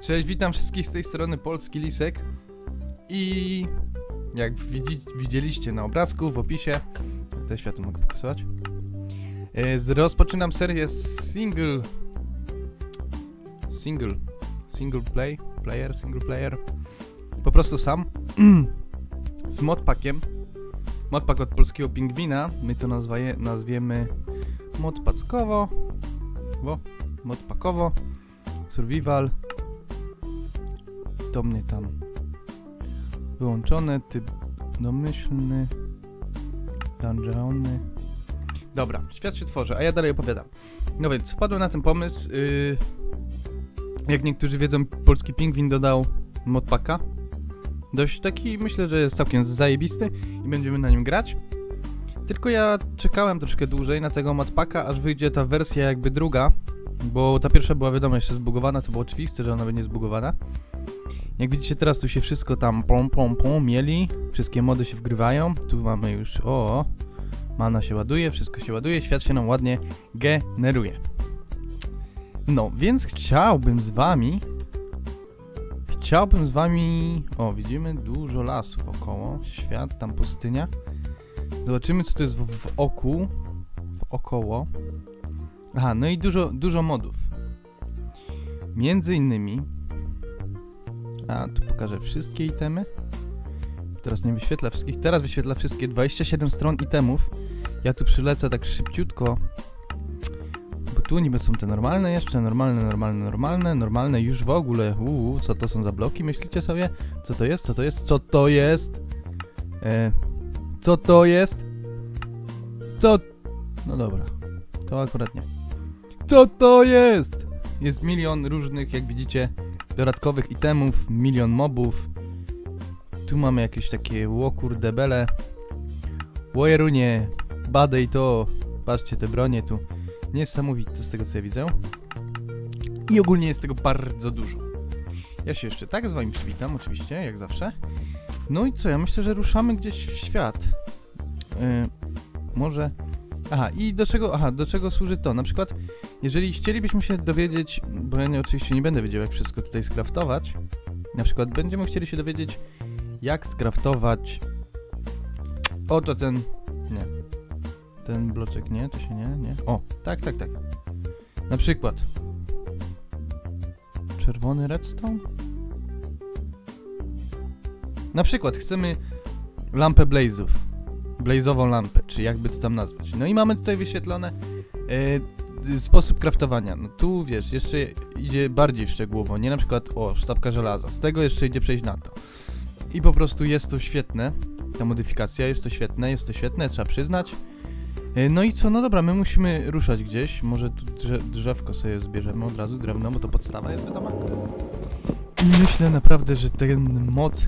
Cześć, witam wszystkich z tej strony Polski Lisek. I jak widzi, widzieliście na obrazku w opisie, te światło mogę pokazywać, e, rozpoczynam serię single, single, single play, player, single player, po prostu sam, z modpackiem, modpack od polskiego pingwina, my to nazwaje, nazwiemy modpackowo, bo, modpackowo, survival, mnie tam wyłączone, typ domyślny, dungeony. Dobra, świat się tworzy, a ja dalej opowiadam. No więc wpadłem na ten pomysł. Yy, jak niektórzy wiedzą, polski pingwin dodał modpacka. Dość taki, myślę, że jest całkiem zajebisty i będziemy na nim grać. Tylko ja czekałem troszkę dłużej na tego modpacka, aż wyjdzie ta wersja jakby druga, bo ta pierwsza była wiadomo jeszcze zbugowana, to było oczywiste, że ona będzie zbugowana. Jak widzicie teraz tu się wszystko tam pom pom pom mieli, wszystkie mody się wgrywają, tu mamy już o, mana się ładuje, wszystko się ładuje, świat się nam ładnie generuje. No, więc chciałbym z wami, chciałbym z wami, o widzimy dużo lasów około, świat, tam pustynia. Zobaczymy co to jest w, w oku, w około. Aha, no i dużo, dużo modów. Między innymi a, tu pokażę wszystkie itemy. Teraz nie wyświetla wszystkich. Teraz wyświetla wszystkie 27 stron itemów. Ja tu przylecę tak szybciutko. Bo tu niby są te normalne jeszcze, normalne, normalne, normalne, normalne już w ogóle. Uuu, co to są za bloki, myślicie sobie? Co to jest? Co to jest? Co to jest? E, co to jest? Co? No dobra, to akurat nie. Co to jest? Jest milion różnych, jak widzicie, dodatkowych itemów, milion mobów. Tu mamy jakieś takie łokur debele. Łojerunie, badej to. Patrzcie te bronie tu. Niesamowite z tego co ja widzę. I ogólnie jest tego bardzo dużo. Ja się jeszcze tak z wami przywitam, oczywiście, jak zawsze. No i co, ja myślę, że ruszamy gdzieś w świat. Yy, może... Aha, i do czego, aha, do czego służy to? Na przykład, jeżeli chcielibyśmy się dowiedzieć, bo ja nie, oczywiście nie będę wiedział, jak wszystko tutaj skraftować. Na przykład będziemy chcieli się dowiedzieć, jak skraftować. Oto ten. Nie. Ten bloczek nie, to się nie, nie. O, tak, tak, tak. Na przykład. Czerwony redstone? Na przykład chcemy lampę blazów. Blazową lampę, czy jakby to tam nazwać. No i mamy tutaj wyświetlone e, y, sposób kraftowania. No tu wiesz, jeszcze idzie bardziej szczegółowo, nie na przykład o, sztabka żelaza. Z tego jeszcze idzie przejść na to. I po prostu jest to świetne. Ta modyfikacja jest to świetne, jest to świetne, trzeba przyznać. E, No i co, no dobra, my musimy ruszać gdzieś. Może tu drze drzewko sobie zbierzemy od razu, drewno, bo to podstawa jest wiadomo. I myślę naprawdę, że ten mod.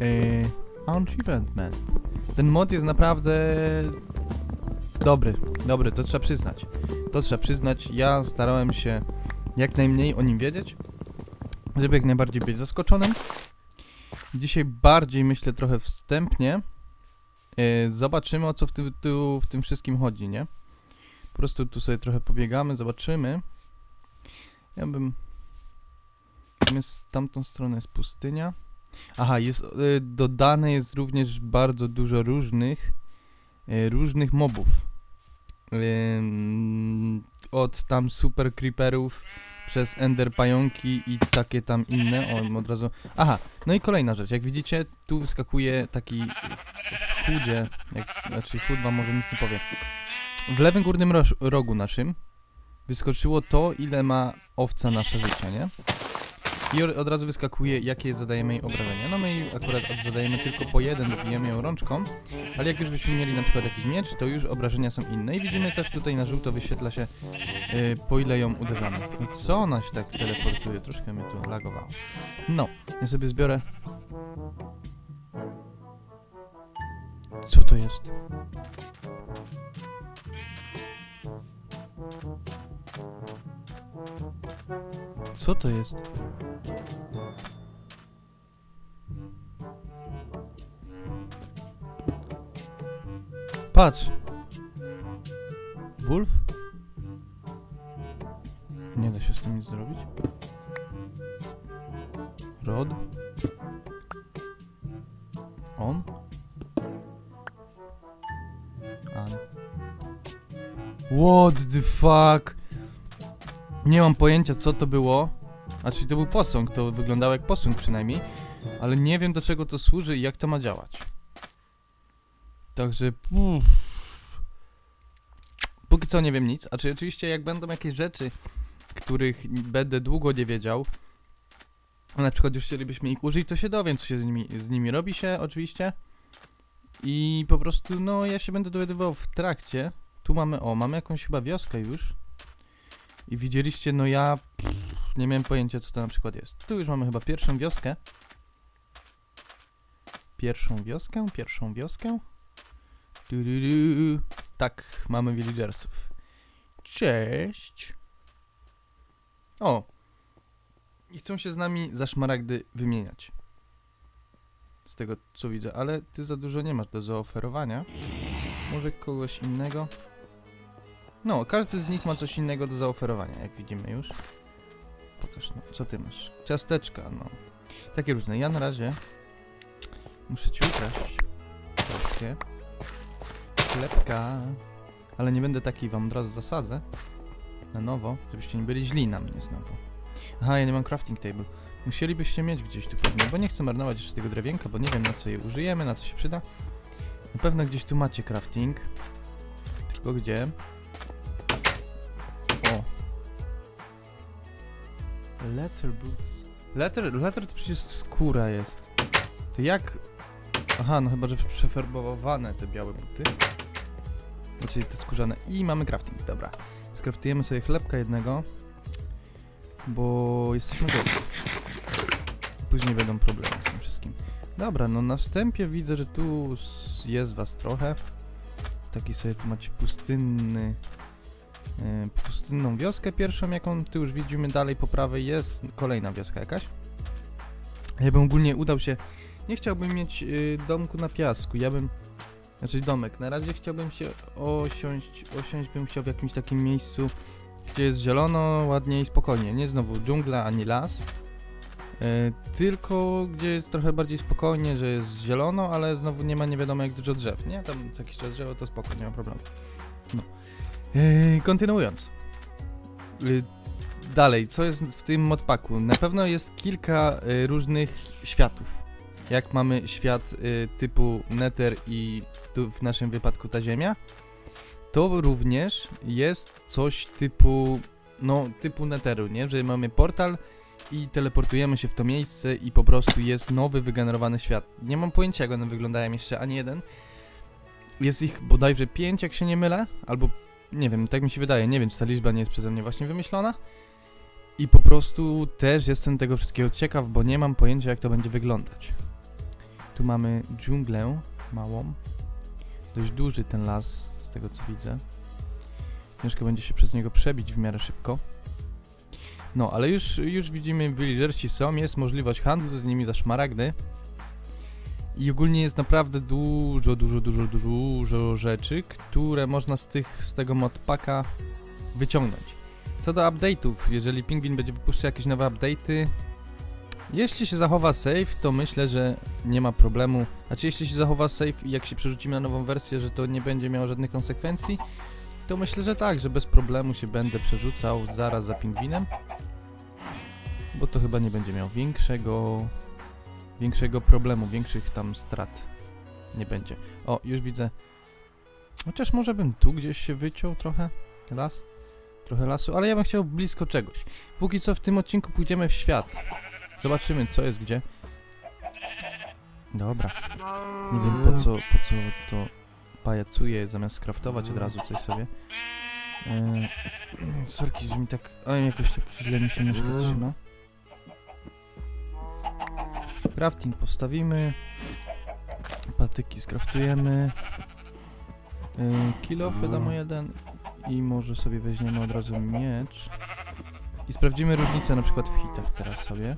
Yy, Achievement. Ten mod jest naprawdę dobry, dobry, to trzeba przyznać. To trzeba przyznać. Ja starałem się jak najmniej o nim wiedzieć, żeby jak najbardziej być zaskoczonym. Dzisiaj bardziej myślę trochę wstępnie. Yy, zobaczymy o co w, tym tu, w tym wszystkim chodzi, nie? Po prostu tu sobie trochę pobiegamy, zobaczymy. Ja bym. Tam jest, tamtą stronę jest pustynia. Aha, jest y, dodane jest również bardzo dużo różnych y, różnych mobów. Ym, od tam super creeperów przez ender pająki i takie tam inne. O, od razu. Aha, no i kolejna rzecz. Jak widzicie, tu wyskakuje taki w chudzie, jak, znaczy chud wam może nic nie powie. W lewym górnym rogu naszym wyskoczyło to, ile ma owca nasze życia, nie? I od- razu wyskakuje, jakie zadajemy jej obrażenia. No my jej akurat zadajemy tylko po jeden, bijemy ją rączką, ale jak już byśmy mieli na przykład jakiś miecz, to już obrażenia są inne. I widzimy też tutaj na żółto wyświetla się, yy, po ile ją uderzamy. I co ona się tak teleportuje? Troszkę mnie tu lagowało. No, ja sobie zbiorę... Co to jest? Co to jest? Patrz! Wolf? Nie da się z tym nic zrobić? Rod. On. What the fuck? Nie mam pojęcia co to było. Znaczy to był posąg, to wyglądało jak posąg przynajmniej. Ale nie wiem do czego to służy i jak to ma działać. Także... Uff. Póki co nie wiem nic. A czy oczywiście jak będą jakieś rzeczy, których będę długo nie wiedział, na przykład już chcielibyśmy ich użyć, to się dowiem, co się z nimi, z nimi robi się, oczywiście. I po prostu, no, ja się będę dowiadywał w trakcie. Tu mamy, o, mamy jakąś chyba wioskę już. I widzieliście, no ja pff, nie miałem pojęcia, co to na przykład jest. Tu już mamy chyba pierwszą wioskę. Pierwszą wioskę, pierwszą wioskę. Du, du, du. Tak, mamy villagersów. Cześć. O, i chcą się z nami za szmaragdy wymieniać. Z tego co widzę, ale ty za dużo nie masz do zaoferowania. Może kogoś innego? No, każdy z nich ma coś innego do zaoferowania, jak widzimy już. Pokaż, no, co ty masz? Ciasteczka, no. Takie różne. Ja na razie muszę ci ukraść troszkę. Chlebka. Ale nie będę taki wam od razu zasadzę. Na nowo, żebyście nie byli źli na mnie znowu. Aha, ja nie mam crafting table. Musielibyście mieć gdzieś tu pewnie, bo nie chcę marnować jeszcze tego drewienka, bo nie wiem na co je użyjemy, na co się przyda. Na pewno gdzieś tu macie crafting. Tylko gdzie? Leather boots. Leather, leather to przecież skóra jest. To jak... Aha, no chyba, że przeferbowane te białe buty. Znaczy te skórzane. I mamy crafting, dobra. Skraftujemy sobie chlebka jednego. Bo jesteśmy głodni. Później będą problemy z tym wszystkim. Dobra, no na wstępie widzę, że tu jest was trochę. Taki sobie tu macie pustynny... pustynną wioskę pierwszą, jaką tu już widzimy dalej po prawej jest kolejna wioska jakaś. Ja bym ogólnie udał się... Nie chciałbym mieć y, domku na piasku, ja bym... Znaczy domek, na razie chciałbym się osiąść, osiąść bym chciał w jakimś takim miejscu, gdzie jest zielono, ładnie i spokojnie. Nie znowu dżungla ani las. E, tylko gdzie jest trochę bardziej spokojnie, że jest zielono, ale znowu nie ma nie wiadomo jak dużo drzew, nie? Tam co jakiś czas drzewo to spoko, nie ma problemu. No. E, kontynuując. E, dalej, co jest w tym modpaku? Na pewno jest kilka e, różnych światów. Jak mamy świat e, typu Nether i tu w naszym wypadku ta Ziemia, to również jest coś typu, no, typu Netheru, nie? Że mamy portal i teleportujemy się w to miejsce i po prostu jest nowy, wygenerowany świat. Nie mam pojęcia, jak one wyglądają jeszcze, ani jeden. Jest ich bodajże pięć, jak się nie mylę, albo nie wiem, tak mi się wydaje, nie wiem, czy ta liczba nie jest przeze mnie właśnie wymyślona. I po prostu też jestem tego wszystkiego ciekaw, bo nie mam pojęcia, jak to będzie wyglądać. Tu mamy dżunglę małą. Dość duży ten las, z tego co widzę. Ciężko będzie się przez niego przebić w miarę szybko. No, ale już, już widzimy, villagersi są, jest możliwość handlu z nimi za szmaragdy. I ogólnie jest naprawdę dużo, dużo, dużo, dużo rzeczy, które można z, tych, z tego modpaka wyciągnąć. Co do update'ów, jeżeli Pingwin będzie wypuszczał jakieś nowe update'y, jeśli się zachowa save, to myślę, że nie ma problemu. Znaczy, jeśli się zachowa save i jak się przerzucimy na nową wersję, że to nie będzie miało żadnych konsekwencji, to myślę, że tak, że bez problemu się będę przerzucał zaraz za pingwinem. Bo to chyba nie będzie miał większego większego problemu, większych tam strat nie będzie. O, już widzę. Chociaż może bym tu gdzieś się wyciął trochę las. Trochę lasu, ale ja bym chciał blisko czegoś. Póki co w tym odcinku pójdziemy w świat. Zobaczymy co jest gdzie. Dobra. Nie wiem po co, po co to pajacuję zamiast skraftować od razu coś sobie. Eee, sorki, że mi tak... Oj, jakoś tak źle mi się nóżka trzyma. Crafting postawimy. Patyki skraftujemy. Yy, kilo wiadomo jeden. I może sobie weźmiemy od razu miecz. I sprawdzimy różnicę na przykład w hitach teraz sobie.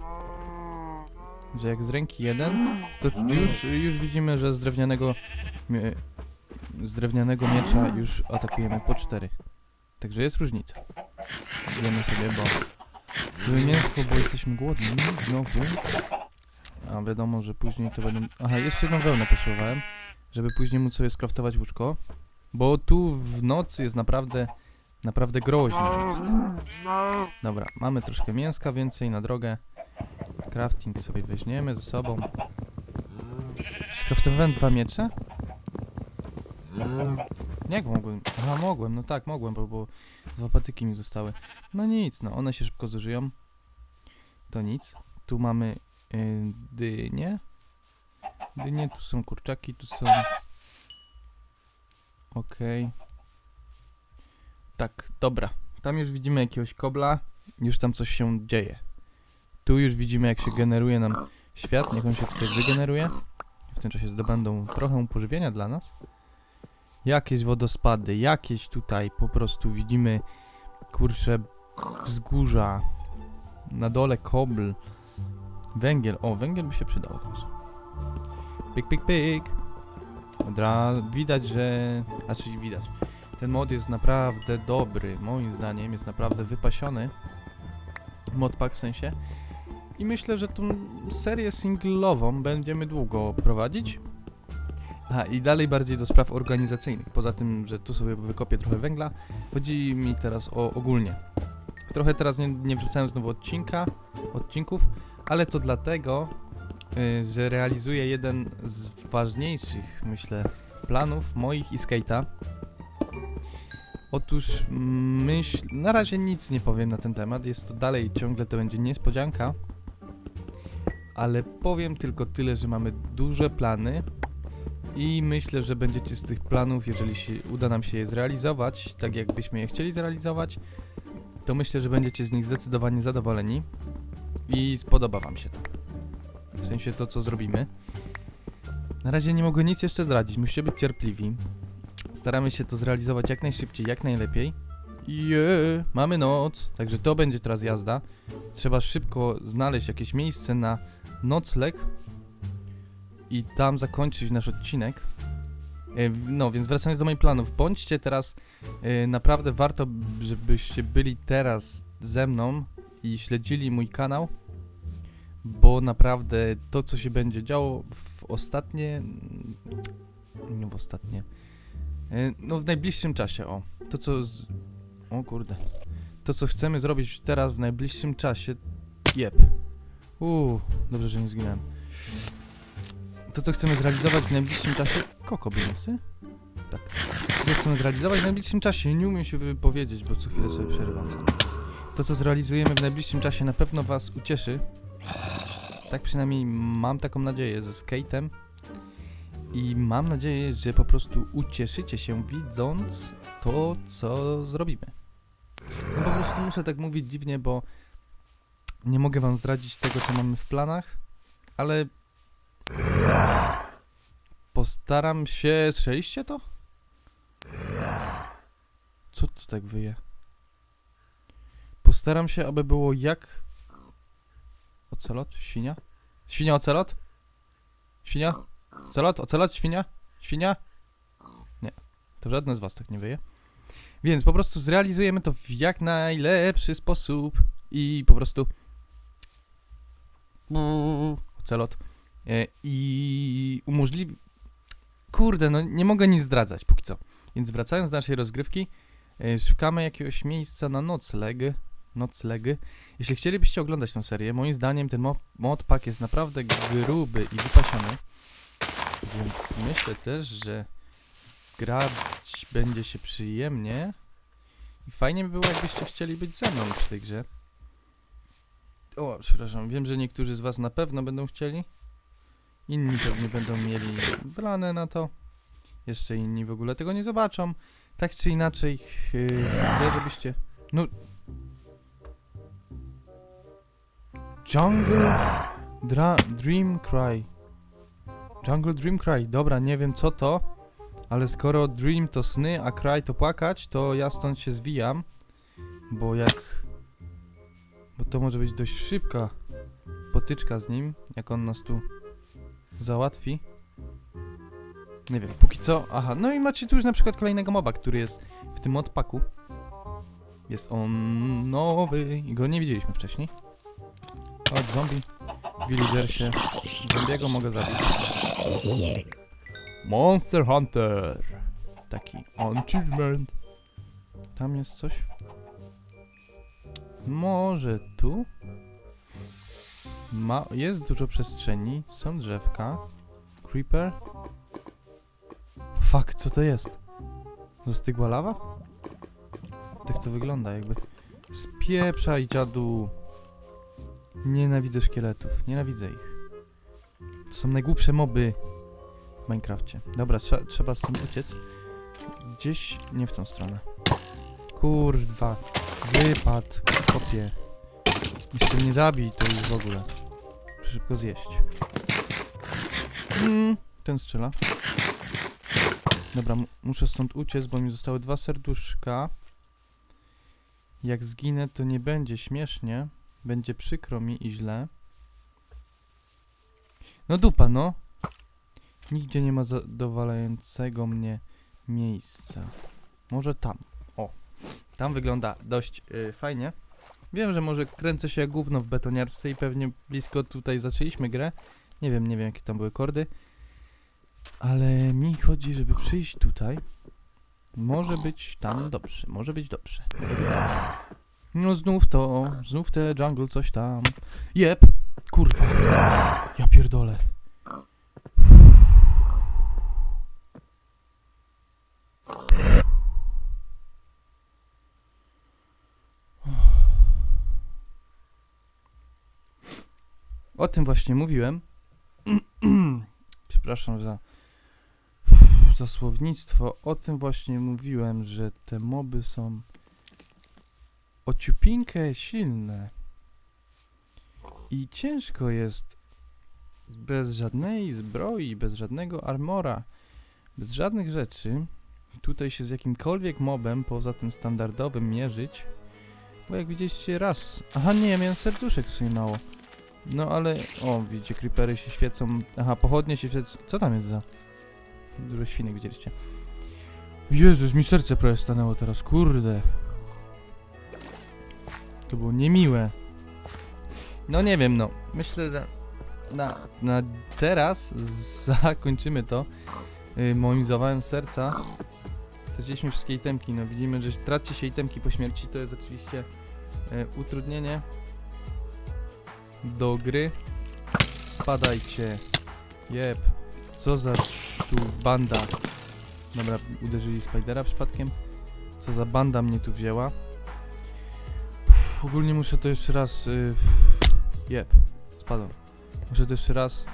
Że jak z ręki jeden, to już, już widzimy, że z drewnianego z drewnianego miecza już atakujemy po cztery. Także jest różnica. Zjemy sobie, bo żeby mięsko, bo jesteśmy głodni znowu. A wiadomo, że później to będę... Aha, jeszcze jedną wełnę potrzebowałem, żeby później móc sobie skraftować łóżko. Bo tu w nocy jest naprawdę, naprawdę groźno jest. Dobra, mamy troszkę mięska, więcej na drogę. Crafting sobie weźmiemy ze sobą. Skraftowałem dwa miecze? Jak mogłem? Aha, mogłem, no tak, mogłem, bo, bo dwa patyki mi zostały. No nic, no one się szybko zużyją. To nic. Tu mamy dynie. Dynie, tu są kurczaki, tu są... Okej. Tak, dobra. Tam już widzimy jakiegoś kobla. Już tam coś się dzieje. Tu już widzimy jak się generuje nam świat. Niech on się tutaj wygeneruje. W tym czasie zdobędą trochę pożywienia dla nas. Jakieś wodospady, jakieś tutaj po prostu widzimy kurcze wzgórza. Na dole kobl. Węgiel. O, węgiel by się przydał też. Pik, pik, pik. Widać, że... Znaczy widać. Ten mod jest naprawdę dobry. Moim zdaniem jest naprawdę wypasiony. Modpack w sensie. I myślę, że tą serię singlową będziemy długo prowadzić. A i dalej bardziej do spraw organizacyjnych. Poza tym, że tu sobie wykopię trochę węgla, chodzi mi teraz o ogólnie. Trochę teraz nie, nie wrzucałem znowu odcinka, odcinków, ale to dlatego, y, że realizuję jeden z ważniejszych, myślę, planów moich i skate'a. Otóż mm, myśl, na razie nic nie powiem na ten temat, jest to dalej ciągle to będzie niespodzianka, ale powiem tylko tyle, że mamy duże plany i myślę, że będziecie z tych planów, jeżeli się uda nam się je zrealizować, tak jakbyśmy je chcieli zrealizować, to myślę, że będziecie z nich zdecydowanie zadowoleni i spodoba wam się to. W sensie to, co zrobimy. Na razie nie mogę nic jeszcze zdradzić, musicie być cierpliwi. Staramy się to zrealizować jak najszybciej, jak najlepiej. Je, mamy noc, także to będzie teraz jazda. Trzeba szybko znaleźć jakieś miejsce na nocleg i tam zakończyć nasz odcinek. E, No, więc wracając do moich planów, bądźcie teraz e, naprawdę warto, żebyście byli teraz ze mną i śledzili mój kanał, bo naprawdę to, co się będzie działo w ostatnie. Nie w ostatnie. e, No, w najbliższym czasie, o. To, co. Z, o kurde. To, co chcemy zrobić teraz w najbliższym czasie. Jep. Uuu, dobrze, że nie zginąłem. To, co chcemy zrealizować w najbliższym czasie. Koko Beansy? Tak. To, co chcemy zrealizować w najbliższym czasie. Nie umiem się wypowiedzieć, bo co chwilę sobie przerywam. To, co zrealizujemy w najbliższym czasie, na pewno Was ucieszy. Tak przynajmniej mam taką nadzieję ze skate'em. I mam nadzieję, że po prostu ucieszycie się widząc to, co zrobimy. No po prostu muszę tak mówić dziwnie, bo nie mogę wam zdradzić tego, co mamy w planach, ale postaram się... Słyszeliście to? Co tu tak wyje? Postaram się, aby było jak... Ocelot? Świnia? Świnia ocelot? Świnia? Ocelot? Ocelot? Świnia? Świnia? Nie. To żadne z was tak nie wyje. Więc po prostu zrealizujemy to w jak najlepszy sposób i po prostu ocelot e, i umożliwi... Kurde, no nie mogę nic zdradzać póki co. Więc wracając do naszej rozgrywki, e, szukamy jakiegoś miejsca na nocleg. Nocleg. Jeśli chcielibyście oglądać tę serię, moim zdaniem ten mo- modpack jest naprawdę gruby i wypasiony. Więc myślę też, że grać będzie się przyjemnie. I fajnie by było, jakbyście chcieli być ze mną przy tej grze. O, przepraszam, wiem, że niektórzy z was na pewno będą chcieli. Inni pewnie będą mieli plany na to. Jeszcze inni w ogóle tego nie zobaczą. Tak czy inaczej, yy, chcę, żebyście... No... Jungle Dra Dream Cry. Jungle Dream Cry. Dobra, nie wiem co to, ale skoro Dream to sny, a Cry to płakać, to ja stąd się zwijam. Bo jak... Bo to może być dość szybka potyczka z nim, jak on nas tu załatwi. Nie wiem, póki co... Aha, no i macie tu już na przykład kolejnego moba, który jest w tym modpaku. Jest on nowy i go nie widzieliśmy wcześniej. Chodź, zombie. villagersie. Zombiego mogę zabić. Monster Hunter. Taki achievement. Tam jest coś? Może tu? Ma, jest dużo przestrzeni, są drzewka. Creeper. Fuck, co to jest? Zastygła lawa? Tak to wygląda jakby. Spieprzaj dziadu. Nienawidzę szkieletów, nienawidzę ich. To są najgłupsze moby w Minecrafcie. Dobra, trza, trzeba stąd uciec. Gdzieś, nie w tą stronę. Kurwa, wypad, kopie. Jeszcze mnie zabij, to już w ogóle. Muszę szybko zjeść. Mm, ten strzela. Dobra, mu- muszę stąd uciec, bo mi zostały dwa serduszka. Jak zginę, to nie będzie śmiesznie. Będzie przykro mi i źle. No dupa, no. Nigdzie nie ma zadowalającego mnie miejsca. Może tam. O. Tam wygląda dość y, fajnie. Wiem, że może kręcę się jak gówno w betoniarce i pewnie blisko tutaj zaczęliśmy grę. Nie wiem, nie wiem jakie tam były kordy. Ale mi chodzi, żeby przyjść tutaj. Może być tam dobrze, może być dobrze. No znów to, znów te jungle coś tam. Jep, kurwa. Ja pierdolę. O tym właśnie mówiłem. Przepraszam za, za słownictwo. O tym właśnie mówiłem, że te moby są ociupinkę silne. I ciężko jest bez żadnej zbroi, bez żadnego armora, bez żadnych rzeczy tutaj się z jakimkolwiek mobem poza tym standardowym mierzyć. Bo jak widzieliście raz... Aha, nie, miałem serduszek w sumie mało. No ale... O, widzicie, creepery się świecą. Aha, pochodnie się świecą. Co tam jest za... Dużo świnek widzieliście. Jezus, mi serce prawie stanęło teraz, kurde. To było niemiłe. No nie wiem, no. Myślę, że na, na teraz zakończymy to. Yy, moim zawałem serca. Straciliśmy wszystkie itemki, no widzimy, że traci się itemki po śmierci, to jest oczywiście yy, utrudnienie do gry. Spadajcie. Jeb. Co za tu banda. Dobra, uderzyli Spidera przypadkiem. Co za banda mnie tu wzięła. Ogólnie muszę to jeszcze raz... Yy, jeb. Spadłem. Muszę to jeszcze raz...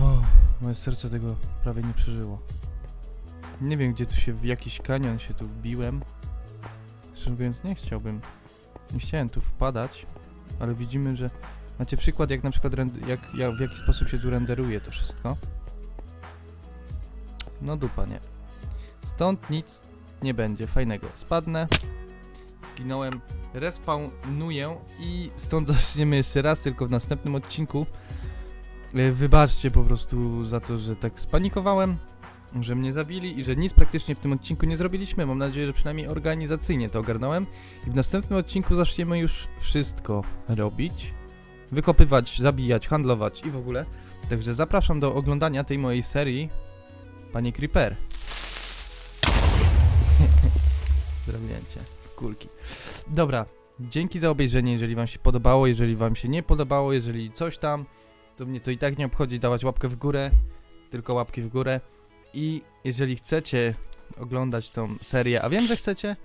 O, moje serce tego prawie nie przeżyło. Nie wiem, gdzie tu się... W jakiś kanion się tu wbiłem. Szczerze mówiąc, nie chciałbym... Nie chciałem tu wpadać. Ale widzimy, że... Macie przykład, jak na przykład... Jak, jak, w jaki sposób się tu renderuje to wszystko. No dupa, nie. Stąd nic nie będzie fajnego. Spadnę. Zginąłem. Respawnuję i stąd zaczniemy jeszcze raz, tylko w następnym odcinku. E, Wybaczcie po prostu za to, że tak spanikowałem, że mnie zabili i że nic praktycznie w tym odcinku nie zrobiliśmy. Mam nadzieję, że przynajmniej organizacyjnie to ogarnąłem. I w następnym odcinku zaczniemy już wszystko robić. Wykopywać, zabijać, handlować i w ogóle. Także zapraszam do oglądania tej mojej serii Panie Creeper. Zrobiłem cię. Kulki. Dobra, dzięki za obejrzenie, jeżeli wam się podobało, jeżeli wam się nie podobało, jeżeli coś tam, to mnie to i tak nie obchodzi dawać łapkę w górę, tylko łapki w górę. I jeżeli chcecie oglądać tą serię, a wiem, że chcecie,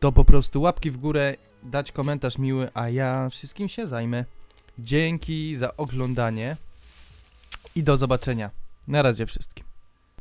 to po prostu łapki w górę, dać komentarz miły, a ja wszystkim się zajmę. Dzięki za oglądanie i do zobaczenia. Na razie wszystkim.